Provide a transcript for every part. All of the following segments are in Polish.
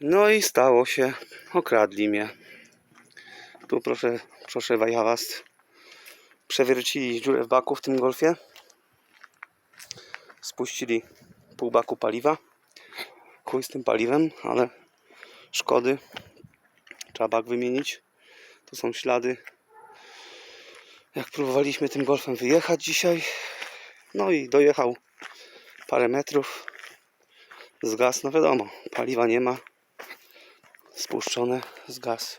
No i stało się. Okradli mnie. Tu proszę, proszę was. Przewiercili dziurę w baku w tym golfie. Spuścili pół baku paliwa. Chuj z tym paliwem, ale szkody. Trzeba bak wymienić. Tu są ślady. Jak próbowaliśmy tym golfem wyjechać dzisiaj. No i dojechał parę metrów. Zgasł, no wiadomo, paliwa nie ma. Spuszczone, zgasł.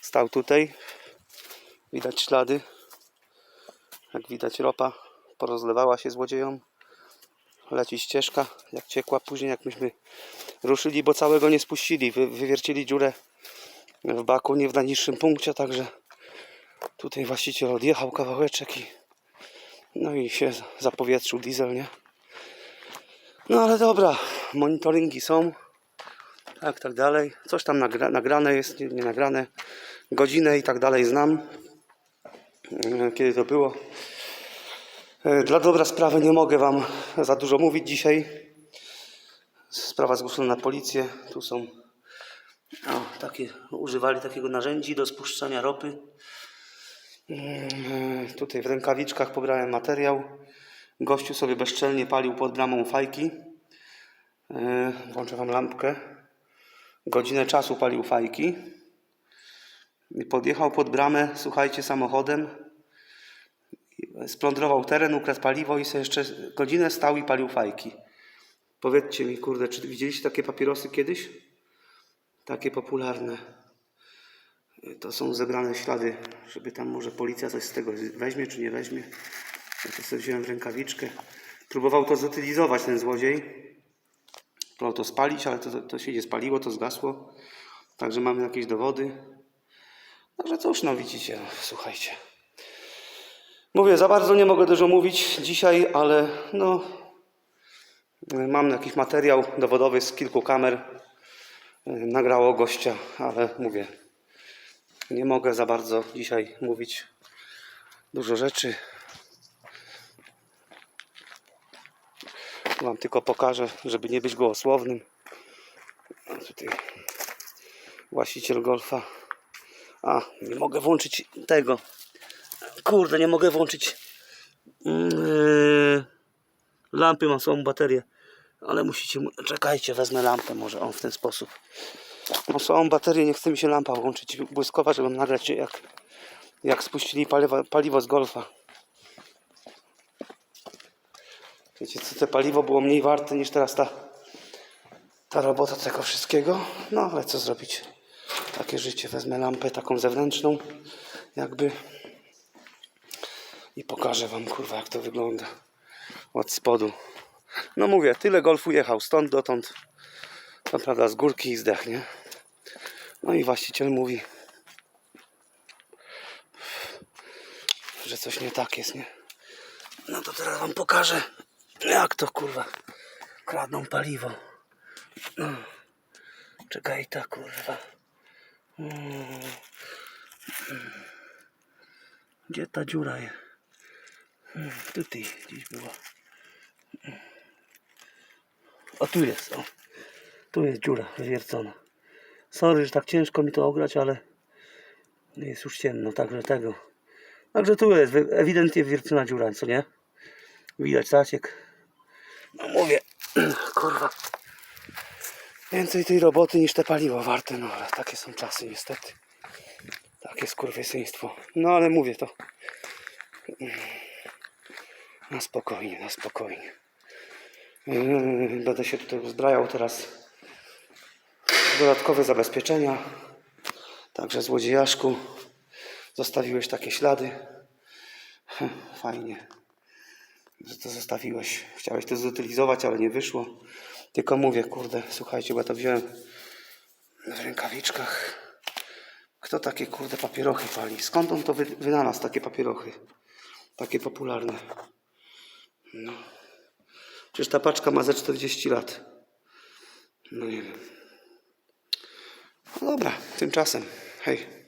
Stał tutaj. Widać ślady. Jak widać ropa porozlewała się złodziejom. Leci ścieżka, jak ciekła. Później jak myśmy ruszyli, bo całego nie spuścili. Wy, wywiercili dziurę w baku, nie w najniższym punkcie, także tutaj właściciel odjechał kawałeczek i no i się zapowietrzył diesel, nie? No ale dobra, monitoringi są. Tak, tak dalej. Coś tam nagra nagrane jest, nie, nie nagrane. Godzinę i tak dalej znam. E, Kiedy to było. E, Dla dobra sprawy nie mogę Wam za dużo mówić dzisiaj. Sprawa zgłoszona na policję. Tu są o, takie, używali takiego narzędzi do spuszczania ropy. Mm, Tutaj w rękawiczkach pobrałem materiał. Gościu sobie bezczelnie palił pod bramą fajki. Yy, Włączę Wam lampkę. Godzinę czasu palił fajki. I Podjechał pod bramę, słuchajcie, samochodem. Splądrował teren, ukradł paliwo i sobie jeszcze godzinę stał i palił fajki. Powiedzcie mi, kurde, czy widzieliście takie papierosy kiedyś? Takie popularne. To są zebrane ślady, żeby tam może policja coś z tego weźmie, czy nie weźmie. To sobie wziąłem rękawiczkę. Próbował to zutylizować ten złodziej. Próbował to spalić, ale to, to, się nie spaliło, to zgasło. Także mamy jakieś dowody. Także cóż, no widzicie, no, słuchajcie. Mówię, za bardzo nie mogę dużo mówić dzisiaj, ale no mam jakiś materiał dowodowy z kilku kamer. Nagrało gościa, ale mówię, nie mogę za bardzo dzisiaj mówić dużo rzeczy. Wam tylko pokażę, żeby nie być gołosłownym. Tutaj właściciel golfa. A, nie mogę włączyć tego. Kurde, nie mogę włączyć yy, lampy, mam słabą baterię. Ale musicie, mu- czekajcie, wezmę lampę może on w ten sposób. Mam słabą baterię, nie chce mi się lampa włączyć błyskowa, żeby nagrać jak, jak spuścili paliwo, paliwo z golfa. Wiecie co, te paliwo było mniej warte niż teraz ta, ta robota tego wszystkiego. No ale co zrobić? Takie życie. Wezmę lampę taką zewnętrzną, jakby i pokażę wam kurwa jak to wygląda od spodu. No mówię, tyle golfu jechał stąd dotąd. To prawda z górki i zdechnie. No i właściciel mówi, że coś nie tak jest, nie? No to teraz wam pokażę, jak to kurwa kradną paliwo. No. Czekaj ta kurwa. Mm. Gdzie ta dziura jest? Mm, Tutaj gdzieś była. O tu jest, o. Tu jest dziura wywiercona. Sorry, że tak ciężko mi to ograć, ale jest już ciemno, także tego. Także tu jest ewidentnie wywiercona dziura, co nie? Widać zaciek. No mówię, kurwa. Więcej tej roboty niż te paliwo warte, no ale takie są czasy niestety. Takie skurwysyństwo. No ale mówię to. Na spokojnie, na spokojnie. Yy, Będę się tutaj uzbrajał teraz dodatkowe zabezpieczenia. Także złodziejaszku, zostawiłeś takie ślady. Hm, Fajnie, że to zostawiłeś. Chciałeś to zutylizować, ale nie wyszło. Tylko mówię, kurde, słuchajcie, bo ja to wziąłem w rękawiczkach. Kto takie kurde papierochy pali? Skąd on to wy, wynalazł, takie papierochy? Takie popularne. No. Przecież ta paczka ma ze 40 lat. No nie wiem. No dobra, tymczasem. Hej.